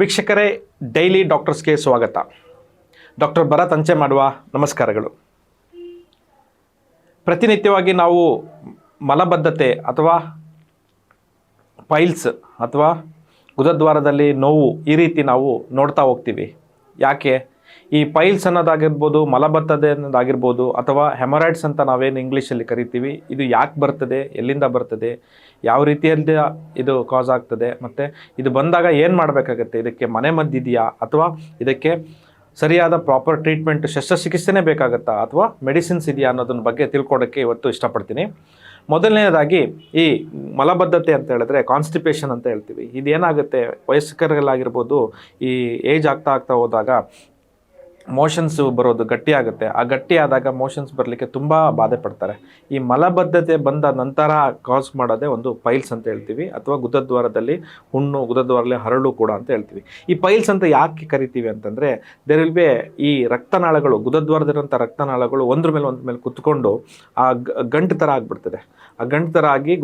ವೀಕ್ಷಕರೇ, ಡೈಲಿ ಡಾಕ್ಟರ್ಸ್ಗೆ ಸ್ವಾಗತ. ಡಾಕ್ಟರ್ ಭರತ್ ಅಂಚೆ ಮಾಡುವ ನಮಸ್ಕಾರಗಳು. ಪ್ರತಿನಿತ್ಯವಾಗಿ ನಾವು ಮಲಬದ್ಧತೆ ಅಥವಾ ಪೈಲ್ಸ್ ಅಥವಾ ಗುದದ್ವಾರದಲ್ಲಿ ನೋವು ಈ ರೀತಿ ನಾವು ನೋಡ್ತಾ ಹೋಗ್ತೀವಿ. ಯಾಕೆ? ಈ ಪೈಲ್ಸ್ ಅನ್ನೋದಾಗಿರ್ಬೋದು, ಮಲಬದ್ಧತೆ ಅನ್ನೋದಾಗಿರ್ಬೋದು, ಅಥವಾ ಹೆಮರಾಯ್ಡ್ಸ್ ಅಂತ ನಾವೇನು ಇಂಗ್ಲೀಷಲ್ಲಿ ಕರಿತೀವಿ, ಇದು ಯಾಕೆ ಬರ್ತದೆ, ಎಲ್ಲಿಂದ ಬರ್ತದೆ, ಯಾವ ರೀತಿಯಲ್ಲಿ ಇದು ಕಾಸ್ ಆಗ್ತದೆ, ಮತ್ತು ಇದು ಬಂದಾಗ ಏನು ಮಾಡಬೇಕಾಗತ್ತೆ, ಇದಕ್ಕೆ ಮನೆ ಮದ್ದಿದೆಯಾ ಅಥವಾ ಇದಕ್ಕೆ ಸರಿಯಾದ ಪ್ರಾಪರ್ ಟ್ರೀಟ್ಮೆಂಟ್ ಶಸ್ತ್ರಚಿಕಿತ್ಸೆನೇ ಬೇಕಾಗುತ್ತಾ, ಅಥವಾ ಮೆಡಿಸಿನ್ಸ್ ಇದೆಯಾ ಅನ್ನೋದನ್ನ ಬಗ್ಗೆ ತಿಳ್ಕೊಡೋಕ್ಕೆ ಇವತ್ತು ಇಷ್ಟಪಡ್ತೀನಿ. ಮೊದಲನೇದಾಗಿ ಈ ಮಲಬದ್ಧತೆ ಅಂತ ಹೇಳಿದ್ರೆ ಕಾನ್ಸ್ಟಿಪೇಷನ್ ಅಂತ ಹೇಳ್ತೀವಿ. ಇದೇನಾಗುತ್ತೆ, ವಯಸ್ಕರಲ್ಲಾಗಿರ್ಬೋದು, ಈ ಏಜ್ ಆಗ್ತಾ ಆಗ್ತಾ ಹೋದಾಗ ಮೋಷನ್ಸು ಬರೋದು ಗಟ್ಟಿ ಆಗುತ್ತೆ. ಆ ಗಟ್ಟಿ ಆದಾಗ ಮೋಷನ್ಸ್ ಬರಲಿಕ್ಕೆ ತುಂಬ ಬಾಧೆ ಪಡ್ತಾರೆ. ಈ ಮಲಬದ್ಧತೆ ಬಂದ ನಂತರ ಕಾಸ್ ಮಾಡೋದೇ ಒಂದು ಪೈಲ್ಸ್ ಅಂತ ಹೇಳ್ತೀವಿ. ಅಥವಾ ಗುದದ್ವಾರದಲ್ಲಿ ಹುಣ್ಣು, ಗುದದ್ವಾರದಲ್ಲಿ ಹರಳು ಕೂಡ ಅಂತ ಹೇಳ್ತೀವಿ. ಈ ಪೈಲ್ಸ್ ಅಂತ ಯಾಕೆ ಕರಿತೀವಿ ಅಂತಂದರೆ ದೇರ್ ಬಿ ಈ ರಕ್ತನಾಳಗಳು, ಗುದದ್ವಾರದಲ್ಲಿರುವಂಥ ರಕ್ತನಾಳಗಳು ಒಂದ್ರ ಮೇಲೆ ಒಂದ್ರ ಮೇಲೆ ಕುತ್ಕೊಂಡು ಆ ಗಂಟು ಥರ ಆಗಿಬಿಡ್ತದೆ. ಗಂಟು ಆಗಿ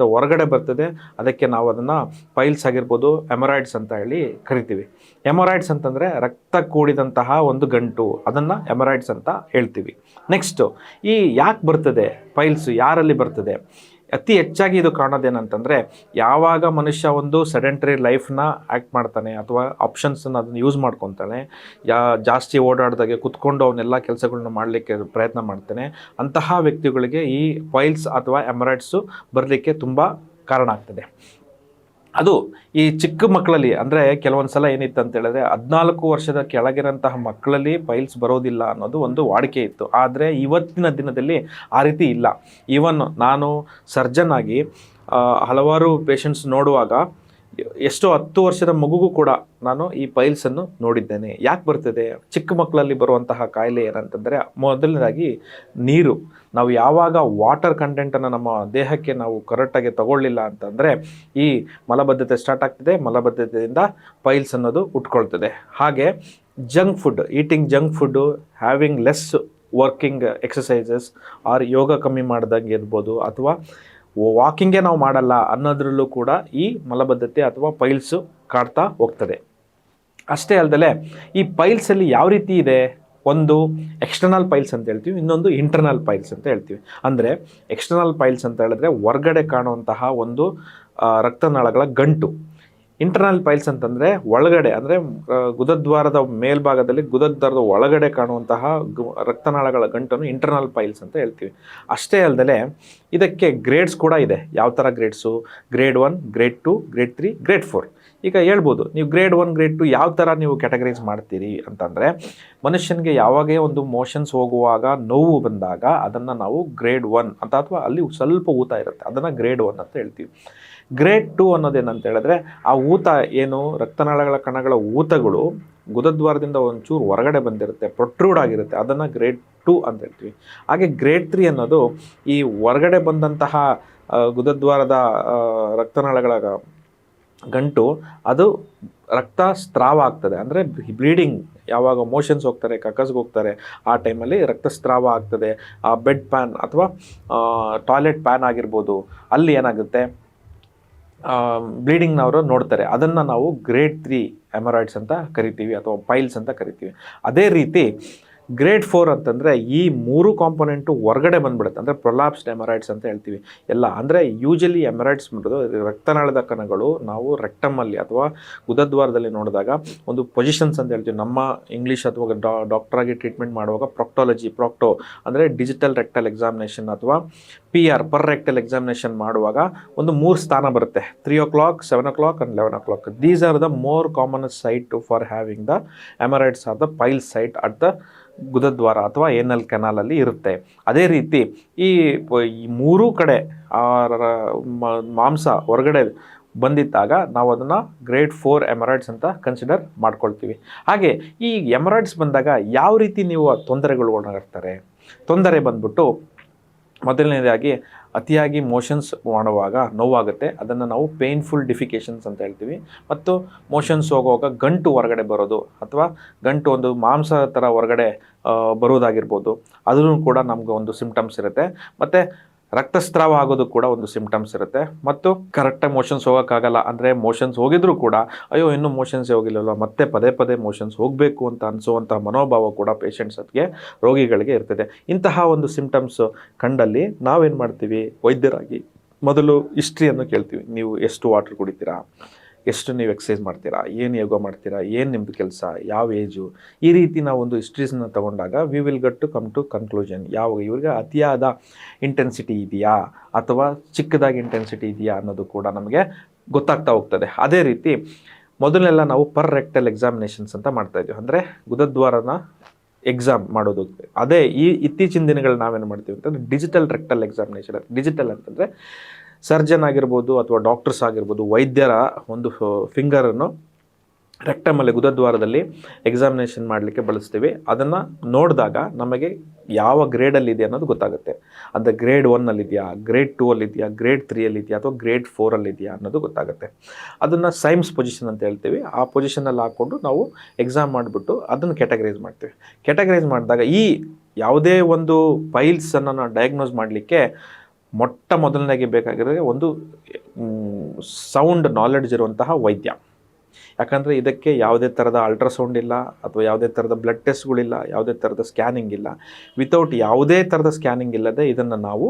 ಹೊರಗಡೆ ಬರ್ತದೆ. ಅದಕ್ಕೆ ನಾವು ಅದನ್ನು ಪೈಲ್ಸ್ ಆಗಿರ್ಬೋದು ಎಮರಾಯ್ಡ್ಸ್ ಅಂತ ಹೇಳಿ ಕರಿತೀವಿ. ಎಮರಾಯ್ಡ್ಸ್ ಅಂತಂದರೆ ರಕ್ತ ಕೂಡಿದಂತಹ ಒಂದು ಗಂಟು. ಅದನ್ನು ಎಮರಾಯ್ಡ್ಸ್ ಅಂತ ಹೇಳ್ತೀವಿ. ನೆಕ್ಸ್ಟು ಈ ಯಾಕೆ ಬರ್ತದೆ? ಪೈಲ್ಸ್ ಯಾರಲ್ಲಿ ಬರ್ತದೆ? ಅತಿ ಹೆಚ್ಚಾಗಿ ಇದು ಕಾಣೋದೇನಂತಂದರೆ, ಯಾವಾಗ ಮನುಷ್ಯ ಒಂದು ಸೆಡೆಂಟ್ರಿ ಲೈಫ್ನ ಆ್ಯಕ್ಟ್ ಮಾಡ್ತಾನೆ ಅಥವಾ ಆಪ್ಷನ್ಸನ್ನು ಅದನ್ನು ಯೂಸ್ ಮಾಡ್ಕೊತಾನೆ, ಯಾ, ಜಾಸ್ತಿ ಓಡಾಡಿದಾಗೆ ಕುತ್ಕೊಂಡು ಅವನ್ನೆಲ್ಲ ಕೆಲಸಗಳನ್ನ ಮಾಡಲಿಕ್ಕೆ ಪ್ರಯತ್ನ ಮಾಡ್ತಾನೆ, ಅಂತಹ ವ್ಯಕ್ತಿಗಳಿಗೆ ಈ ಫೈಲ್ಸ್ ಅಥವಾ ಎಮರಾಯ್ಡ್ಸು ಬರಲಿಕ್ಕೆ ತುಂಬ ಕಾರಣ ಆಗ್ತದೆ. ಅದು ಈ ಚಿಕ್ಕ ಮಕ್ಕಳಲ್ಲಿ, ಅಂದರೆ ಕೆಲವೊಂದು ಸಲ ಏನಿತ್ತು ಅಂತ ಹೇಳಿದ್ರೆ ಹದಿನಾಲ್ಕು ವರ್ಷದ ಕೆಳಗಿರೋಂತಹ ಮಕ್ಕಳಲ್ಲಿ ಫೈಲ್ಸ್ ಬರೋದಿಲ್ಲ ಅನ್ನೋದು ಒಂದು ವಾಡಿಕೆ ಇತ್ತು. ಆದರೆ ಇವತ್ತಿನ ದಿನದಲ್ಲಿ ಆ ರೀತಿ ಇಲ್ಲ. ಈವನ್ ನಾನು ಸರ್ಜನ್ ಆಗಿ ಹಲವಾರು ಪೇಷಂಟ್ಸ್ ನೋಡುವಾಗ ಎಷ್ಟೋ ಹತ್ತು ವರ್ಷದ ಮಗುಗೂ ಕೂಡ ನಾನು ಈ ಪೈಲ್ಸನ್ನು ನೋಡಿದ್ದೇನೆ. ಯಾಕೆ ಬರ್ತದೆ? ಚಿಕ್ಕ ಮಕ್ಕಳಲ್ಲಿ ಬರುವಂತಹ ಕಾಯಿಲೆ ಏನಂತಂದರೆ ಮೊದಲನೇದಾಗಿ ನೀರು. ನಾವು ಯಾವಾಗ ವಾಟರ್ ಕಂಟೆಂಟನ್ನು ನಮ್ಮ ದೇಹಕ್ಕೆ ನಾವು ಕರೆಕ್ಟಾಗಿ ತಗೊಳ್ಳಿಲ್ಲ ಅಂತಂದರೆ ಈ ಮಲಬದ್ಧತೆ ಸ್ಟಾರ್ಟ್ ಆಗ್ತದೆ. ಮಲಬದ್ಧತೆಯಿಂದ ಪೈಲ್ಸ್ ಅನ್ನೋದು ಉಟ್ಕೊಳ್ತದೆ. ಹಾಗೆ junk food eating junk food having less working exercises or yoga ಕಮ್ಮಿ ಮಾಡ್ದಂಗೆ ಇರ್ಬೋದು, ಅಥವಾ ವಾಕಿಂಗೇ ನಾವು ಮಾಡಲ್ಲ ಅನ್ನೋದ್ರಲ್ಲೂ ಕೂಡ ಈ ಮಲಬದ್ಧತೆ ಅಥವಾ ಪೈಲ್ಸು ಕಾಡ್ತಾ ಹೋಗ್ತದೆ. ಅಷ್ಟೇ ಅಲ್ಲದೆ ಈ ಪೈಲ್ಸಲ್ಲಿ ಯಾವ ರೀತಿ ಇದೆ? ಒಂದು ಎಕ್ಸ್ಟರ್ನಲ್ ಪೈಲ್ಸ್ ಅಂತ ಹೇಳ್ತೀವಿ, ಇನ್ನೊಂದು ಇಂಟರ್ನಲ್ ಪೈಲ್ಸ್ ಅಂತ ಹೇಳ್ತೀವಿ. ಅಂದರೆ ಎಕ್ಸ್ಟರ್ನಲ್ ಪೈಲ್ಸ್ ಅಂತ ಹೇಳಿದ್ರೆ ಹೊರಗಡೆ ಕಾಣುವಂತಹ ಒಂದು ರಕ್ತನಾಳಗಳ ಗಂಟು. ಇಂಟರ್ನಲ್ ಪೈಲ್ಸ್ ಅಂತಂದರೆ ಒಳಗಡೆ, ಅಂದರೆ ಗುದದ್ವಾರದ ಮೇಲ್ಭಾಗದಲ್ಲಿ ಗುದದ್ವಾರದ ಒಳಗಡೆ ಕಾಣುವಂತಹ ರಕ್ತನಾಳಗಳ ಗಂಟನ್ನು ಇಂಟರ್ನಲ್ ಪೈಲ್ಸ್ ಅಂತ ಹೇಳ್ತೀವಿ. ಅಷ್ಟೇ ಅಲ್ಲದೆ ಇದಕ್ಕೆ ಗ್ರೇಡ್ಸ್ ಕೂಡ ಇದೆ. ಯಾವ ಥರ grades grade one grade two grade three grade four ಈಗ ಹೇಳ್ಬೋದು, ನೀವು ಗ್ರೇಡ್ ಒನ್ ಗ್ರೇಡ್ ಟು ಯಾವ ಥರ ನೀವು ಕ್ಯಾಟಗರೈಸ್ ಮಾಡ್ತೀರಿ ಅಂತಂದರೆ, ಮನುಷ್ಯನಿಗೆ ಯಾವಾಗೇ ಒಂದು ಮೋಷನ್ಸ್ ಹೋಗುವಾಗ, ನೋವು ಬಂದಾಗ ಅದನ್ನು ನಾವು ಗ್ರೇಡ್ ಒನ್ ಅಂತ, ಅಥವಾ ಅಲ್ಲಿ ಸ್ವಲ್ಪ ಊತ ಇರುತ್ತೆ. ಅದನ್ನು ಗ್ರೇಡ್ ಒನ್ ಅಂತ ಹೇಳ್ತೀವಿ. ಗ್ರೇಡ್ ಟು ಅನ್ನೋದೇನಂತ ಹೇಳಿದ್ರೆ, ಆ ಊತ ಏನು ರಕ್ತನಾಳಗಳ ಕಣಗಳ ಊತಗಳು ಗುದದ್ವಾರದಿಂದ ಒಂಚೂರು ಹೊರಗಡೆ ಬಂದಿರುತ್ತೆ ಪ್ರೊಟ್ರೂಡ್ ಆಗಿರುತ್ತೆ. ಅದನ್ನು ಗ್ರೇಟ್ ಟು ಅಂತ ಹೇಳ್ತೀವಿ. ಹಾಗೆ ಗ್ರೇಟ್ ತ್ರೀ ಅನ್ನೋದು ಈ ಹೊರಗಡೆ ಬಂದಂತಹ ಗುದದ್ವಾರದ ರಕ್ತನಾಳಗಳ ಗಂಟು, ಅದು ರಕ್ತ ಸ್ರಾವ ಆಗ್ತದೆ. ಅಂದರೆ ಬ್ಲೀಡಿಂಗ್ ಯಾವಾಗ ಮೋಷನ್ಸ್ ಹೋಗ್ತಾರೆ ಕಕ್ಕಸ್ಗೆ ಹೋಗ್ತಾರೆ, ಆ ಟೈಮಲ್ಲಿ ರಕ್ತಸ್ರಾವ ಆಗ್ತದೆ. ಆ ಬೆಡ್ ಪ್ಯಾನ್ ಅಥವಾ ಟಾಯ್ಲೆಟ್ ಪ್ಯಾನ್ ಆಗಿರ್ಬೋದು, ಅಲ್ಲಿ ಏನಾಗುತ್ತೆ? ಬ್ಲೀಡಿಂಗ್ನವರು ನೋಡ್ತಾರೆ. ಅದನ್ನು ನಾವು ಗ್ರೇಡ್ ತ್ರೀ ಎಮರಾಯ್ಡ್ಸ್ ಅಂತ ಕರಿತೀವಿ ಅಥವಾ ಪೈಲ್ಸ್ ಅಂತ ಕರಿತೀವಿ. ಅದೇ ರೀತಿ ಗ್ರೇಡ್ ಫೋರ್ ಅಂತಂದರೆ ಈ ಮೂರು ಕಾಂಪೊನೆಂಟು ಹೊರಗಡೆ ಬಂದ್ಬಿಡುತ್ತೆ. ಅಂದರೆ ಪ್ರೊಲಾಪ್ಸ್ಡ್ ಎಮರಾಯ್ಡ್ಸ್ ಅಂತ ಹೇಳ್ತೀವಿ. ಎಲ್ಲ, ಅಂದರೆ ಯೂಶಲಿ ಎಮರಾಯ್ಡ್ಸ್ ಮಾಡೋದು ರಕ್ತನಾಳದ ಕಣಗಳು ನಾವು ರೆಕ್ಟಮಲ್ಲಿ ಅಥವಾ ಗುದದ್ವಾರದಲ್ಲಿ ನೋಡಿದಾಗ ಒಂದು ಪೊಸಿಷನ್ಸ್ ಅಂತ ಹೇಳ್ತೀವಿ. ನಮ್ಮ ಇಂಗ್ಲೀಷ್ ಅಥವಾ ಡಾಕ್ಟ್ರಾಗಿ ಟ್ರೀಟ್ಮೆಂಟ್ ಮಾಡುವಾಗ ಪ್ರೊಕ್ಟಾಲಜಿ ಪ್ರೊಕ್ಟೋ ಅಂದರೆ ಡಿಜಿಟಲ್ ರೆಕ್ಟಲ್ ಎಕ್ಸಾಮಿನೇಷನ್ ಅಥವಾ P R per rectal examination ಮಾಡುವಾಗ ಒಂದು ಮೂರು ಸ್ಥಾನ ಬರುತ್ತೆ. Three o'clock seven o'clock and eleven o'clock these are the more common site for having the haemorrhoids or the pile site at the ಗುದದ್ವಾರ ಅಥವಾ anal ಕೆನಾಲಲ್ಲಿ ಇರುತ್ತೆ. ಅದೇ ರೀತಿ ಈ ಮೂರೂ ಕಡೆ ಮಾಂಸ ಹೊರಗಡೆ ಬಂದಿದ್ದಾಗ ನಾವು ಅದನ್ನು ಗ್ರೇಟ್ ಫೋರ್ ಎಮರಾಯ್ಡ್ಸ್ ಅಂತ ಕನ್ಸಿಡರ್ ಮಾಡ್ಕೊಳ್ತೀವಿ. ಹಾಗೆ ಈ ಎಮರಾಯ್ಡ್ಸ್ ಬಂದಾಗ ಯಾವ ರೀತಿ ನೀವು ತೊಂದರೆಗಳು ಒಳಗಾಗ್ತಾರೆ ತೊಂದರೆ ಬಂದ್ಬಿಟ್ಟು ಮೊದಲನೇದಾಗಿ ಅತಿಯಾಗಿ ಮೋಷನ್ಸ್ ಮಾಡುವಾಗ ನೋವಾಗುತ್ತೆ. ಅದನ್ನು ನಾವು ಪೇನ್ಫುಲ್ ಡಿಫಿಕೇಷನ್ಸ್ ಅಂತ ಹೇಳ್ತೀವಿ. ಮತ್ತು ಮೋಷನ್ಸ್ ಹೋಗುವಾಗ ಗಂಟು ಹೊರಗಡೆ ಬರೋದು ಅಥವಾ ಗಂಟು ಒಂದು ಮಾಂಸ ಥರ ಹೊರಗಡೆ ಬರೋದಾಗಿರ್ಬೋದು ಅದೂ ಕೂಡ ನಮಗೆ ಒಂದು ಸಿಮ್ಟಮ್ಸ್ ಇರುತ್ತೆ. ಮತ್ತು ರಕ್ತಸ್ರಾವ ಆಗೋದು ಕೂಡ ಒಂದು ಸಿಂಪ್ಟಮ್ಸ್ ಇರುತ್ತೆ. ಮತ್ತು ಕರೆಕ್ಟಾಗಿ ಮೋಷನ್ಸ್ ಹೋಗೋಕ್ಕಾಗಲ್ಲ ಅಂದರೆ ಮೋಷನ್ಸ್ ಹೋಗಿದ್ರು ಕೂಡ, ಅಯ್ಯೋ, ಇನ್ನೂ ಮೋಷನ್ಸೇ ಹೋಗಿಲ್ಲಲ್ಲ ಮತ್ತೆ ಪದೇ ಪದೇ ಮೋಷನ್ಸ್ ಹೋಗಬೇಕು ಅಂತ ಅನಿಸುವಂಥ ಮನೋಭಾವ ಕೂಡ ಪೇಷಂಟ್ಸ್ಗೆ ರೋಗಿಗಳಿಗೆ ಇರ್ತದೆ. ಇಂತಹ ಒಂದು ಸಿಂಪ್ಟಮ್ಸ್ ಕಂಡಲ್ಲಿ ನಾವೇನು ಮಾಡ್ತೀವಿ? ವೈದ್ಯರಾಗಿ ಮೊದಲು ಹಿಸ್ಟ್ರಿಯನ್ನು ಕೇಳ್ತೀವಿ. ನೀವು ಎಷ್ಟು ವಾಟರ್ ಕುಡಿತೀರಾ? ಎಷ್ಟು ನೀವು ಎಕ್ಸಸೈಸ್ ಮಾಡ್ತೀರಾ? ಏನು ಯೋಗ ಮಾಡ್ತೀರಾ? ಏನು ನಿಮ್ಮದು ಕೆಲಸ? ಯಾವ ಏಜು ಈ ರೀತಿ ನಾವು ಒಂದು ಹಿಸ್ಟ್ರೀಸನ್ನ ತಗೊಂಡಾಗ we will got to come to conclusion ಯಾವ ಇವ್ರಿಗೆ ಅತಿಯಾದ ಇಂಟೆನ್ಸಿಟಿ ಇದೆಯಾ? ಅಥವಾ ಚಿಕ್ಕದಾಗಿ ಇಂಟೆನ್ಸಿಟಿ ಇದೆಯಾ ಅನ್ನೋದು ಕೂಡ ನಮಗೆ ಗೊತ್ತಾಗ್ತಾ ಹೋಗ್ತದೆ. ಅದೇ ರೀತಿ ಮೊದಲೆಲ್ಲ ನಾವು ಪರ್ ರೆಕ್ಟಲ್ ಎಕ್ಸಾಮಿನೇಷನ್ಸ್ ಅಂತ ಮಾಡ್ತಾ ಇದ್ವಿ. ಅಂದರೆ ಗುದದ್ವಾರನ ಎಕ್ಸಾಮ್ ಮಾಡೋದು. ಅದೇ ಈ ಇತ್ತೀಚಿನ ದಿನಗಳು ನಾವೇನು ಮಾಡ್ತೀವಿ ಅಂತಂದರೆ ಡಿಜಿಟಲ್ ರೆಕ್ಟಲ್ ಎಕ್ಸಾಮಿನೇಷನ್ ಡಿಜಿಟಲ್ ಅಂತಂದರೆ ಸರ್ಜನ್ ಆಗಿರ್ಬೋದು ಅಥವಾ ಡಾಕ್ಟರ್ಸ್ ಆಗಿರ್ಬೋದು, ವೈದ್ಯರ ಒಂದು ಫಿಂಗರನ್ನು ರೆಕ್ಟಮಲ್ಲಿ ಗುದದ್ವಾರದಲ್ಲಿ ಎಕ್ಸಾಮಿನೇಷನ್ ಮಾಡಲಿಕ್ಕೆ ಬಳಸ್ತೀವಿ. ಅದನ್ನು ನೋಡಿದಾಗ ನಮಗೆ ಯಾವ ಗ್ರೇಡಲ್ಲಿ ಇದೆ ಅನ್ನೋದು ಗೊತ್ತಾಗುತ್ತೆ. ಅಂದರೆ ಗ್ರೇಡ್ ಒನ್ನಲ್ಲಿದೆಯಾ ಗ್ರೇಡ್ ಟೂ ಅಲ್ಲಿ ಇದೆಯಾ ಗ್ರೇಡ್ ತ್ರೀಯಲ್ಲಿದೆಯಾ ಅಥವಾ ಗ್ರೇಡ್ ಫೋರಲ್ಲಿ ಇದೆಯಾ ಅನ್ನೋದು ಗೊತ್ತಾಗುತ್ತೆ. ಅದನ್ನು ಸೈಮ್ಸ್ ಪೊಸಿಷನ್ ಅಂತ ಹೇಳ್ತೀವಿ. ಆ ಪೊಸಿಷನಲ್ಲಿ ಹಾಕ್ಕೊಂಡು ನಾವು ಎಕ್ಸಾಮ್ ಮಾಡಿಬಿಟ್ಟು ಅದನ್ನು ಕ್ಯಾಟಗರೈಸ್ ಮಾಡ್ತೀವಿ. ಕ್ಯಾಟಗರೈಸ್ ಮಾಡಿದಾಗ ಈ ಯಾವುದೇ ಒಂದು ಫೈಲ್ಸನ್ನು ನಾವು ಡಯಾಗ್ನೋಸ್ ಮಾಡಲಿಕ್ಕೆ ಮೊಟ್ಟ ಮೊದಲನೇಗೆ ಬೇಕಾಗಿರೋದೇ ಒಂದು ಸೌಂಡ್ ನಾಲೆಡ್ಜ್ ಇರುವಂತಹ ವೈದ್ಯ. ಯಾಕಂದರೆ ಇದಕ್ಕೆ ಯಾವುದೇ ಥರದ ಅಲ್ಟ್ರಾಸೌಂಡ್ ಇಲ್ಲ, ಅಥವಾ ಯಾವುದೇ ಥರದ ಬ್ಲಡ್ ಟೆಸ್ಟ್ಗಳಿಲ್ಲ ಯಾವುದೇ ಥರದ ಸ್ಕ್ಯಾನಿಂಗ್ ಇಲ್ಲ. ವಿತೌಟ್ ಯಾವುದೇ ಥರದ ಸ್ಕ್ಯಾನಿಂಗ್ ಇಲ್ಲದೆ ಇದನ್ನು ನಾವು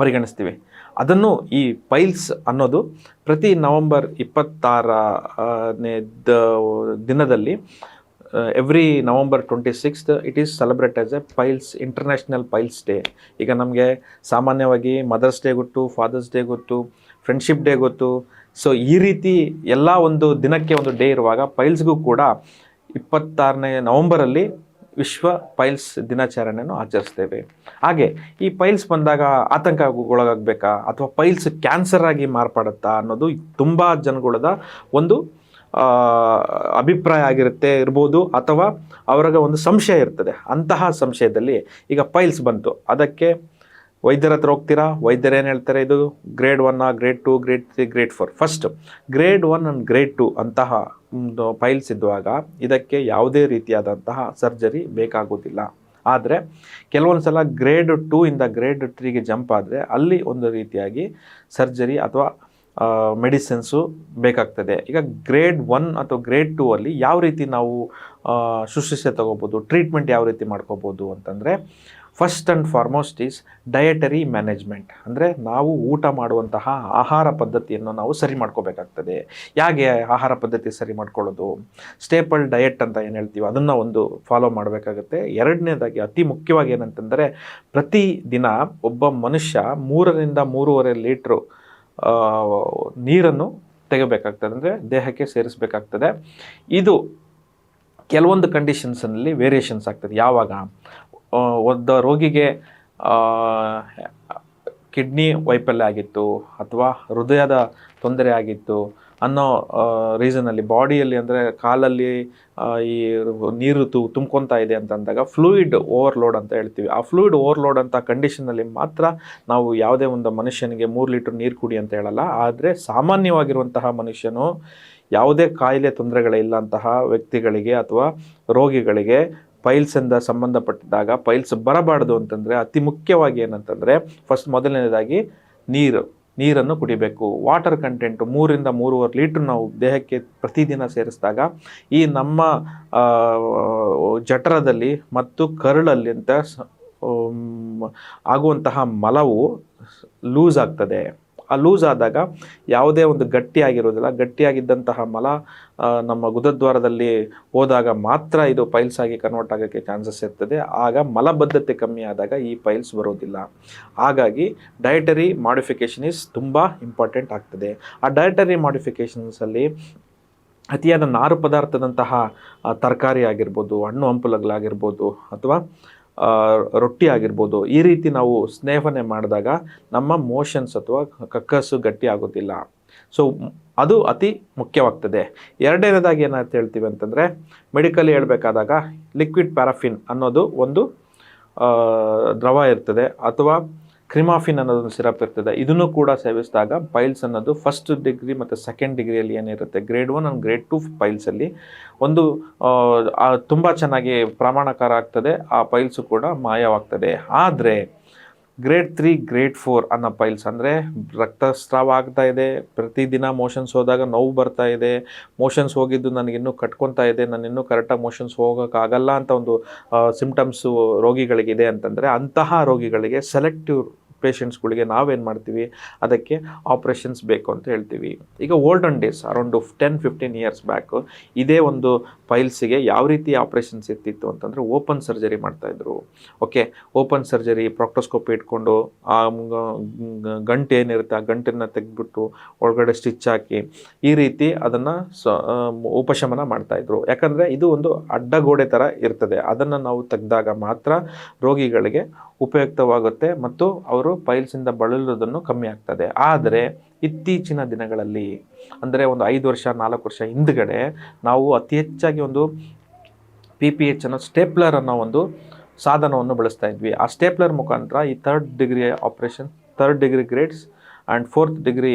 ಪರಿಗಣಿಸ್ತೀವಿ. ಅದನ್ನು ಈ ಪೈಲ್ಸ್ ಅನ್ನೋದು ಪ್ರತಿ ನವಂಬರ್ ಇಪ್ಪತ್ತಾರನೇ ದಿನದಲ್ಲಿ every November twenty sixth it is celebrate as a piles international piles day ಈಗ ನಮಗೆ ಸಾಮಾನ್ಯವಾಗಿ ಮದರ್ಸ್ ಡೇ ಗೊತ್ತು ಫಾದರ್ಸ್ ಡೇ ಗೊತ್ತು ಫ್ರೆಂಡ್ಶಿಪ್ ಡೇ ಗೊತ್ತು. ಸೊ ಈ ರೀತಿ ಎಲ್ಲ ಒಂದು ದಿನಕ್ಕೆ ಒಂದು ಡೇ ಇರುವಾಗ ಪೈಲ್ಸ್ಗೂ ಕೂಡ ಇಪ್ಪತ್ತಾರನೇ ನವಂಬರಲ್ಲಿ ವಿಶ್ವ ಪೈಲ್ಸ್ ದಿನಾಚರಣೆಯನ್ನು ಆಚರಿಸ್ತೇವೆ. ಹಾಗೆ ಈ ಪೈಲ್ಸ್ ಬಂದಾಗ ಆತಂಕಗೊಳಗಾಗಬೇಕಾ ಅಥವಾ ಪೈಲ್ಸ್ ಕ್ಯಾನ್ಸರ್ ಆಗಿ ಮಾರ್ಪಡುತ್ತಾ ಅನ್ನೋದು ತುಂಬ ಜನಗಳದ ಒಂದು ಅಭಿಪ್ರಾಯ ಆಗಿರುತ್ತೆ, ಇರ್ಬೋದು, ಅಥವಾ ಅವರಿಗೆ ಒಂದು ಸಂಶಯ ಇರ್ತದೆ. ಅಂತಹ ಸಂಶಯದಲ್ಲಿ ಈಗ ಫೈಲ್ಸ್ ಬಂತು. ಅದಕ್ಕೆ ವೈದ್ಯರ ಹತ್ರ ಹೋಗ್ತೀರಾ? ವೈದ್ಯರು ಏನು ಹೇಳ್ತಾರೆ ಇದು? Grade ಒನ್ನ grade two grade three grade four first grade one and grade two ಅಂತಹ ಒಂದು ಫೈಲ್ಸ್ ಇದ್ದಾಗ ಇದಕ್ಕೆ ಯಾವುದೇ ರೀತಿಯಾದಂತಹ ಸರ್ಜರಿ ಬೇಕಾಗೋದಿಲ್ಲ. ಆದರೆ, ಕೆಲವೊಂದು ಸಲ ಗ್ರೇಡ್ ಟೂ ಇಂದ ಗ್ರೇಡ್ ತ್ರೀಗೆ ಜಂಪ್ ಆದರೆ ಅಲ್ಲಿ ಒಂದು ರೀತಿಯಾಗಿ ಸರ್ಜರಿ ಅಥವಾ ಮೆಡಿಸಿನ್ಸು ಬೇಕಾಗ್ತದೆ. ಈಗ ಗ್ರೇಡ್ ಒನ್ ಅಥವಾ ಗ್ರೇಡ್ ಟೂ ಅಲ್ಲಿ ಯಾವ ರೀತಿ ನಾವು ಶುಶ್ರೂಷೆ ತಗೋಬೋದು, ಟ್ರೀಟ್ಮೆಂಟ್ ಯಾವ ರೀತಿ ಮಾಡ್ಕೋಬೋದು ಅಂತಂದರೆ, first and foremost is dietary management. ಅಂದರೆ ನಾವು ಊಟ ಮಾಡುವಂತಹ ಆಹಾರ ಪದ್ಧತಿಯನ್ನು ನಾವು ಸರಿ ಮಾಡ್ಕೋಬೇಕಾಗ್ತದೆ. ಹೇಗೆ ಆಹಾರ ಪದ್ಧತಿ ಸರಿ ಮಾಡ್ಕೊಳ್ಳೋದು? ಸ್ಟೇಪಲ್ ಡಯಟ್ ಅಂತ ಏನು ಹೇಳ್ತೀವಿ ಅದನ್ನು ಒಂದು ಫಾಲೋ ಮಾಡಬೇಕಾಗುತ್ತೆ. ಎರಡನೇದಾಗಿ ಅತಿ ಮುಖ್ಯವಾಗಿ ಏನಂತಂದರೆ, ಪ್ರತಿ ದಿನ ಒಬ್ಬ ಮನುಷ್ಯ ಮೂರರಿಂದ ಮೂರುವರೆ ಲೀಟ್ರು ನೀರನ್ನು ತೆಗಬೇಕಾಗ್ತದೆ. ಅಂದರೆ ದೇಹಕ್ಕೆ ಸೇರಿಸಬೇಕಾಗ್ತದೆ. ಇದು ಕೆಲವೊಂದು ಕಂಡೀಷನ್ಸಲ್ಲಿ ವೇರಿಯೇಷನ್ಸ್ ಆಗ್ತದೆ. ಯಾವಾಗ? ಒದ್ದ ರೋಗಿಗೆ ಕಿಡ್ನಿ ವೈಫಲ್ಯ ಆಗಿತ್ತು, ಅಥವಾ ಹೃದಯದ ತೊಂದರೆ ಆಗಿತ್ತು ಅನ್ನೋ ರೀಸನಲ್ಲಿ ಬಾಡಿಯಲ್ಲಿ ಅಂದರೆ ಕಾಲಲ್ಲಿ ಈ ನೀರು ತು, ತುಂಬ್ಕೊತಾ ಇದೆ ಅಂತಂದಾಗ ಫ್ಲೂಯಿಡ್ ಓವರ್ಲೋಡ್ ಅಂತ ಹೇಳ್ತೀವಿ. ಆ ಫ್ಲೂಯಿಡ್ ಓವರ್ಲೋಡ್ ಅಂತ ಕಂಡೀಷನಲ್ಲಿ ಮಾತ್ರ ನಾವು ಯಾವುದೇ ಒಂದು ಮನುಷ್ಯನಿಗೆ ಮೂರು ಲೀಟ್ರ್ ನೀರು ಕುಡಿ ಅಂತ ಹೇಳಲ್ಲ. ಆದರೆ ಸಾಮಾನ್ಯವಾಗಿರುವಂತಹ ಮನುಷ್ಯನು ಯಾವುದೇ ಕಾಯಿಲೆ ತೊಂದರೆಗಳಿಲ್ಲಂತಹ ವ್ಯಕ್ತಿಗಳಿಗೆ ಅಥವಾ ರೋಗಿಗಳಿಗೆ ಪೈಲ್ಸಿಂದ ಸಂಬಂಧಪಟ್ಟಿದ್ದಾಗ ಪೈಲ್ಸ್ ಬರಬಾರ್ದು ಅಂತಂದರೆ ಅತಿ ಮುಖ್ಯವಾಗಿ ಏನಂತಂದರೆ ಫಸ್ಟ್ ಮೊದಲನೇದಾಗಿ ನೀರು. ನೀರನ್ನು ಕುಡಿಬೇಕು. ವಾಟರ್ ಕಂಟೆಂಟು ಮೂರಿಂದ ಮೂರುವರೆ ಲೀಟ್ರ್ ನಾವು ದೇಹಕ್ಕೆ ಪ್ರತಿದಿನ ಸೇರಿಸಿದಾಗ ಈ ನಮ್ಮ ಜಠರದಲ್ಲಿ ಮತ್ತು ಕರುಳಲ್ಲಿ ಅಂತ ಸ- ಆಗುವಂತಹ ಮಲವು ಲೂಸ್ ಆಗ್ತದೆ. ಆ ಲೂಸ್ ಆದಾಗ ಯಾವುದೇ ಒಂದು ಗಟ್ಟಿಯಾಗಿರೋದಿಲ್ಲ. ಗಟ್ಟಿಯಾಗಿದ್ದಂತಹ ಮಲ ನಮ್ಮ ಗುದದ್ವಾರದಲ್ಲಿ ಹೋದಾಗ ಮಾತ್ರ ಇದು ಪೈಲ್ಸ್ ಆಗಿ ಕನ್ವರ್ಟ್ ಆಗೋಕ್ಕೆ ಚಾನ್ಸಸ್ ಇರ್ತದೆ. ಆಗ ಮಲಬದ್ಧತೆ ಕಮ್ಮಿ ಆದಾಗ ಈ ಪೈಲ್ಸ್ ಬರೋದಿಲ್ಲ. ಹಾಗಾಗಿ ಡಯಟರಿ ಮಾಡಿಫಿಕೇಷನ್ ಇಸ್ ತುಂಬ ಇಂಪಾರ್ಟೆಂಟ್ ಆಗ್ತದೆ. ಆ ಡಯಟರಿ ಮಾಡಿಫಿಕೇಷನ್ಸಲ್ಲಿ ಅತಿಯಾದ ನಾರು ಪದಾರ್ಥದಂತಹ ತರಕಾರಿ ಆಗಿರ್ಬೋದು, ಹಣ್ಣು ಹಂಪಲುಗಳಾಗಿರ್ಬೋದು ಅಥವಾ ರೊಟ್ಟಿ ಆಗಿರ್ಬೋದು ಈ ರೀತಿ ನಾವು ಸ್ನೇಹನೆ ಮಾಡಿದಾಗ ನಮ್ಮ ಮೋಷನ್ಸ್ ಅಥವಾ ಕಕ್ಕಸ್ಸು ಗಟ್ಟಿ ಆಗೋದಿಲ್ಲ ಸೊ ಅದು ಅತಿ ಮುಖ್ಯವಾಗ್ತದೆ. ಎರಡನೇದಾಗಿ ಏನಂತ ಹೇಳ್ತೀವಿ ಅಂತಂದರೆ ಮೆಡಿಕಲಿ ಹೇಳಬೇಕಾದಾಗ ಲಿಕ್ವಿಡ್ ಪ್ಯಾರಾಫಿನ್ ಅನ್ನೋದು ಒಂದು ದ್ರವ ಇರ್ತದೆ ಅಥವಾ ಕ್ರಿಮಾಫಿನ್ ಅನ್ನೋದೊಂದು ಸಿರಪ್ ಇರ್ತದೆ. ಇದನ್ನು ಕೂಡ ಸೇವಿಸಿದಾಗ ಪೈಲ್ಸ್ ಅನ್ನೋದು ಫಸ್ಟ್ ಡಿಗ್ರಿ ಮತ್ತು ಸೆಕೆಂಡ್ ಡಿಗ್ರಿಯಲ್ಲಿ ಏನಿರುತ್ತೆ? Grade one and grade two ಪೈಲ್ಸಲ್ಲಿ ಒಂದು ತುಂಬ ಚೆನ್ನಾಗಿ ಪ್ರಮಾಣಕಾರ ಆಗ್ತದೆ. ಆ ಪೈಲ್ಸು ಕೂಡ ಮಾಯವಾಗ್ತದೆ. ಆದರೆ ಗ್ರೇಡ್ ತ್ರೀ ಗ್ರೇಡ್ ಫೋರ್ ಅನ್ನೋ ಪೈಲ್ಸ್ ಅಂದರೆ ರಕ್ತಸ್ರಾವ ಆಗ್ತಾ ಇದೆ, ಪ್ರತಿದಿನ ಮೋಷನ್ಸ್ ಹೋದಾಗ ನೋವು ಬರ್ತಾ ಇದೆ ಮೋಷನ್ಸ್ ಹೋಗಿದ್ದು ನನಗಿನ್ನೂ ಕಟ್ಕೊತಾ ಇದೆ, ನಾನು ಇನ್ನೂ ಕರೆಕ್ಟಾಗಿ ಮೋಷನ್ಸ್ ಹೋಗೋಕ್ಕಾಗಲ್ಲ ಅಂತ ಒಂದು ಸಿಂಪ್ಟಮ್ಸು ರೋಗಿಗಳಿಗಿದೆ ಅಂತಂದರೆ ಅಂತಹ ರೋಗಿಗಳಿಗೆ ಸೆಲೆಕ್ಟಿವ್ ಪೇಷಂಟ್ಸ್ಗಳಿಗೆ ನಾವೇನು ಮಾಡ್ತೀವಿ? ಅದಕ್ಕೆ ಆಪ್ರೇಷನ್ಸ್ ಬೇಕು ಅಂತ ಹೇಳ್ತೀವಿ. ಈಗ olden days around ten fifteen years back ಇದೇ ಒಂದು ಫೈಲ್ಸಿಗೆ ಯಾವ ರೀತಿ ಆಪ್ರೇಷನ್ಸ್ ಇರ್ತಿತ್ತು ಅಂತಂದರೆ ಓಪನ್ ಸರ್ಜರಿ ಮಾಡ್ತಾಯಿದ್ರು ಓಕೆ ಓಪನ್ ಸರ್ಜರಿ ಪ್ರಾಕ್ಟೋಸ್ಕೋಪ್ ಇಟ್ಕೊಂಡು, ಆ ಗಂಟೆ ಏನಿರುತ್ತೆ, ಆ ಗಂಟನ್ನು ತೆಗೆದ್ಬಿಟ್ಟು ಒಳಗಡೆ ಸ್ಟಿಚ್ ಹಾಕಿ, ಈ ರೀತಿ ಅದನ್ನು ಸ ಉಪಶಮನ ಮಾಡ್ತಾಯಿದ್ರು ಯಾಕಂದರೆ ಇದು ಒಂದು ಅಡ್ಡಗೋಡೆ ಥರ ಇರ್ತದೆ. ಅದನ್ನು ನಾವು ತೆಗೆದಾಗ ಮಾತ್ರ ರೋಗಿಗಳಿಗೆ ಉಪಯುಕ್ತವಾಗುತ್ತೆ ಮತ್ತು ಅವರು ಪೈಲ್ಸಿಂದ ಬಳಲುವುದನ್ನು ಕಮ್ಮಿ ಆಗ್ತದೆ. ಆದರೆ ಇತ್ತೀಚಿನ ದಿನಗಳಲ್ಲಿ ಅಂದರೆ ಒಂದು ಐದು ವರ್ಷ ನಾಲ್ಕು ವರ್ಷ ಹಿಂದ್ಗಡೆ ನಾವು ಅತಿ ಹೆಚ್ಚಾಗಿ ಒಂದು ಪಿ ಪಿ ಎಚ್ ಅನ್ನೋ ಸ್ಟೇಪ್ಲರ್ ಅನ್ನೋ ಒಂದು ಸಾಧನವನ್ನು ಬಳಸ್ತಾ ಇದ್ವಿ. ಆ ಸ್ಟೇಪ್ಲರ್ ಮುಖಾಂತರ ಈ third degree operation third degree grades and fourth degree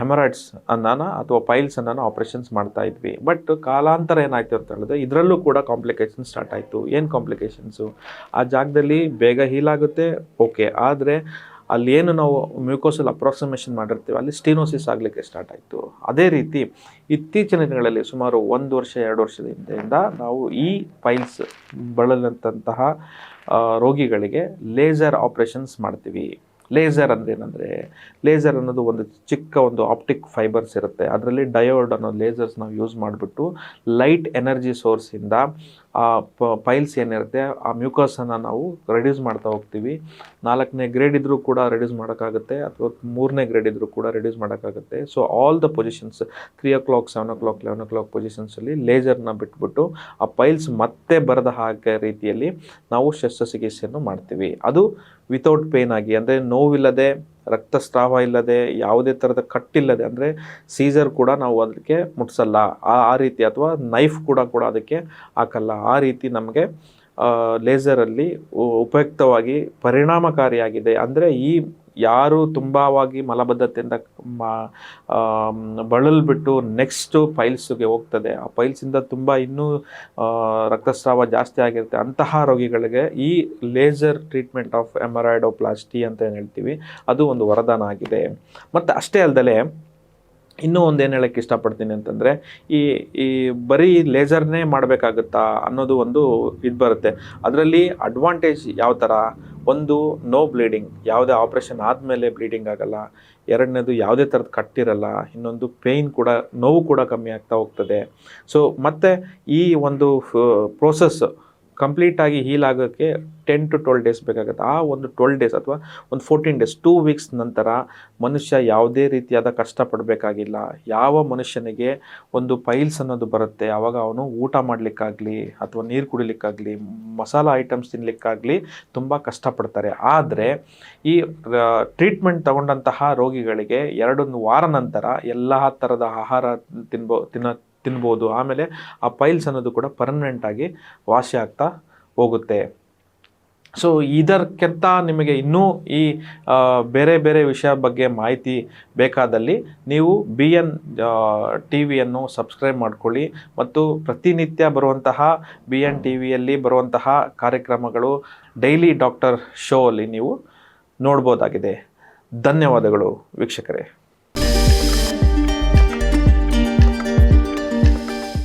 haemorrhoids ಅನ್ನ ಅಥವಾ ಪೈಲ್ಸ್ ಅನ್ನ ಆಪ್ರೇಷನ್ಸ್ ಮಾಡ್ತಾ ಇದ್ವಿ. ಬಟ್ ಕಾಲಾಂತರ ಏನಾಯ್ತು ಅಂತ ಹೇಳಿದ್ರೆ ಇದರಲ್ಲೂ ಕೂಡ ಕಾಂಪ್ಲಿಕೇಶನ್ ಸ್ಟಾರ್ಟ್ ಆಯಿತು. ಏನು ಕಾಂಪ್ಲಿಕೇಶನ್ಸು ಆ ಜಾಗದಲ್ಲಿ ಬೇಗ ಹೀಲ್ ಆಗುತ್ತೆ. ಓಕೆ ಆದರೆ ಅಲ್ಲಿ ಏನು ನಾವು ಮ್ಯೂಕೋಸಲ್ ಅಪ್ರಾಕ್ಸಿಮೇಷನ್ ಮಾಡಿರ್ತೀವಿ, ಅಲ್ಲಿ ಸ್ಟೀನೋಸಿಸ್ ಆಗಲಿಕ್ಕೆ ಸ್ಟಾರ್ಟ್ ಆಯಿತು. ಅದೇ ರೀತಿ ಇತ್ತೀಚಿನ ದಿನಗಳಲ್ಲಿ ಸುಮಾರು ಒಂದು ವರ್ಷ, ಎರಡು ವರ್ಷದ ಹಿಂದೆಯಿಂದ ನಾವು ಈ ಪೈಲ್ಸ್ ಬಳಲಂತಹ ರೋಗಿಗಳಿಗೆ ಲೇಸರ್ ಆಪ್ರೇಷನ್ಸ್ ಮಾಡ್ತೀವಿ. ಲೇಸರ್ ಅಂದೇನಂದರೆ, ಲೇಸರ್ ಅನ್ನೋದು ಒಂದು ಚಿಕ್ಕ ಒಂದು ಆಪ್ಟಿಕ್ ಫೈಬರ್ಸ್ ಇರುತ್ತೆ. ಅದರಲ್ಲಿ ಡಯೋಡ್ ಅನ್ನೋ ಲೇಸರ್ಸ್ ನಾವು ಯೂಸ್ ಮಾಡಿಬಿಟ್ಟು ಲೈಟ್ ಎನರ್ಜಿ ಸೋರ್ಸಿಂದ ಆ ಪೈಲ್ಸ್ ಏನಿರುತ್ತೆ, ಆ ಮ್ಯೂಕಸನ್ನು ನಾವು ರೆಡ್ಯೂಸ್ ಮಾಡ್ತಾ ಹೋಗ್ತೀವಿ. ನಾಲ್ಕನೇ ಗ್ರೇಡ್ ಇದ್ದರೂ ಕೂಡ ರೆಡ್ಯೂಸ್ ಮಾಡೋಕ್ಕಾಗುತ್ತೆ, ಅಥವಾ ಮೂರನೇ ಗ್ರೇಡ್ ಇದ್ದರೂ ಕೂಡ ರೆಡ್ಯೂಸ್ ಮಾಡೋಕ್ಕಾಗುತ್ತೆ. So all the positions three o'clock seven o'clock eleven o'clock ಪೊಸಿಷನ್ಸಲ್ಲಿ ಲೇಸರ್ನ ಬಿಟ್ಬಿಟ್ಟು, ಆ ಪೈಲ್ಸ್ ಮತ್ತೆ ಬರದ ಹಾಗೆ ರೀತಿಯಲ್ಲಿ ನಾವು ಶಸ್ತ್ರಚಿಕಿತ್ಸೆಯನ್ನು ಮಾಡ್ತೀವಿ. ಅದು ವಿತೌಟ್ ಪೇನ್ ಆಗಿ, ಅಂದರೆ ನೋವಿಲ್ಲದೆ ರಕ್ತಸ್ರಾವ ಇಲ್ಲದೆ, ಯಾವುದೇ ಥರದ ಕಟ್ಟಿಲ್ಲದೆ, ಅಂದರೆ ಸೀಸರ್ ಕೂಡ ನಾವು ಅದಕ್ಕೆ ಮುಟ್ಸಲ್ಲ. ಆ ರೀತಿ ಅಥವಾ ನೈಫ್ ಕೂಡ ಕೂಡ ಅದಕ್ಕೆ ಹಾಕಲ್ಲ. ಆ ರೀತಿ ನಮಗೆ ಲೇಸರಲ್ಲಿ ಉಪಯುಕ್ತವಾಗಿ ಪರಿಣಾಮಕಾರಿಯಾಗಿದೆ. ಅಂದರೆ ಈ ಯಾರು ತುಂಬಾವಾಗಿ ಮಲಬದ್ಧತೆಯಿಂದ ಬಳಲ್ಬಿಟ್ಟು ನೆಕ್ಸ್ಟು ಪೈಲ್ಸ್ಗೆ ಹೋಗ್ತದೆ. ಆ ಪೈಲ್ಸಿಂದ ತುಂಬ ಇನ್ನೂ ರಕ್ತಸ್ರಾವ ಜಾಸ್ತಿ ಆಗಿರುತ್ತೆ. ಅಂತಹ ರೋಗಿಗಳಿಗೆ ಈ ಲೇಸರ್ ಟ್ರೀಟ್ಮೆಂಟ್ ಆಫ್ ಎಮರಾಯ್ಡೋಪ್ಲಾಸ್ಟಿ ಅಂತ ಏನು ಹೇಳ್ತೀವಿ, ಅದು ಒಂದು ವರದಾನ ಆಗಿದೆ. ಮತ್ತು ಅಷ್ಟೇ ಅಲ್ಲದೆ ಇನ್ನೂ ಒಂದೇನು ಹೇಳಕ್ಕೆ ಇಷ್ಟಪಡ್ತೀನಿ ಅಂತಂದರೆ, ಈ ಈ ಬರೀ ಲೇಸರ್ನೇ ಮಾಡಬೇಕಾಗುತ್ತಾ ಅನ್ನೋದು ಒಂದು ಇದು ಬರುತ್ತೆ. ಅದರಲ್ಲಿ ಅಡ್ವಾಂಟೇಜ್ ಯಾವ ಥರ ಒಂದು ನೋ ಬ್ಲೀಡಿಂಗ್ ಯಾವುದೇ ಆಪ್ರೇಷನ್ ಆದಮೇಲೆ ಬ್ಲೀಡಿಂಗ್ ಆಗಲ್ಲ. ಎರಡನೇದು ಯಾವುದೇ ಥರದ ಕಟ್ಟಿರಲ್ಲ, ಇನ್ನೊಂದು ಪೇಯ್ನ್ ಕೂಡ, ನೋವು ಕೂಡ ಕಮ್ಮಿ ಆಗ್ತಾ ಹೋಗ್ತದೆ. ಸೊ ಮತ್ತು ಈ ಒಂದು ಪ್ರೋಸೆಸ್ ಕಂಪ್ಲೀಟಾಗಿ ಹೀಲ್ ಆಗೋಕ್ಕೆ ಟೆನ್ ಟು ಟ್ವೆಲ್ ಡೇಸ್ ಬೇಕಾಗುತ್ತೆ. ಆ ಒಂದು ಟ್ವೆಲ್ ಡೇಸ್ ಅಥವಾ ಒಂದು ಫೋರ್ಟೀನ್ ಡೇಸ್ ಟೂ ವೀಕ್ಸ್ ನಂತರ ಮನುಷ್ಯ ಯಾವುದೇ ರೀತಿಯಾದ ಕಷ್ಟಪಡಬೇಕಾಗಿಲ್ಲ. ಯಾವ ಮನುಷ್ಯನಿಗೆ ಒಂದು ಪೈಲ್ಸ್ ಅನ್ನೋದು ಬರುತ್ತೆ ಆವಾಗ ಅವನು ಊಟ ಮಾಡಲಿಕ್ಕಾಗಲಿ ಅಥವಾ ನೀರು ಕುಡಿಲಿಕ್ಕಾಗಲಿ, ಮಸಾಲ ಐಟಮ್ಸ್ ತಿನ್ನಲಿಕ್ಕಾಗಲಿ ತುಂಬ ಕಷ್ಟಪಡ್ತಾರೆ. ಆದರೆ ಈ ಟ್ರೀಟ್ಮೆಂಟ್ ತಗೊಂಡಂತಹ ರೋಗಿಗಳಿಗೆ ಎರಡೊಂದು ವಾರ ನಂತರ ಎಲ್ಲ ಥರದ ಆಹಾರ ತಿನ್ಬೋ, ತಿನ್ನೋ ತಿನ್ಬೋದು. ಆಮೇಲೆ ಆ ಪೈಲ್ಸ್ ಅನ್ನೋದು ಕೂಡ ಪರ್ಮನೆಂಟಾಗಿ ವಾಸಿ ಆಗ್ತಾ ಹೋಗುತ್ತೆ. ಸೊ ಇದಕ್ಕಿಂತ ನಿಮಗೆ ಇನ್ನೂ ಈ ಬೇರೆ ಬೇರೆ ವಿಷಯ ಬಗ್ಗೆ ಮಾಹಿತಿ ಬೇಕಾದಲ್ಲಿ ನೀವು ಬಿ ಎನ್ ಟಿ ವಿಯನ್ನು ಸಬ್ಸ್ಕ್ರೈಬ್ ಮಾಡ್ಕೊಳ್ಳಿ ಮತ್ತು ಪ್ರತಿನಿತ್ಯ ಬರುವಂತಹ ಬಿ ಎನ್ ಟಿ ವಿಯಲ್ಲಿ ಬರುವಂತಹ ಕಾರ್ಯಕ್ರಮಗಳು ಡೈಲಿ ಡಾಕ್ಟರ್ ಶೋ ಅಲ್ಲಿ ನೀವು ನೋಡ್ಬೋದಾಗಿದೆ. ಧನ್ಯವಾದಗಳು ವೀಕ್ಷಕರೇ.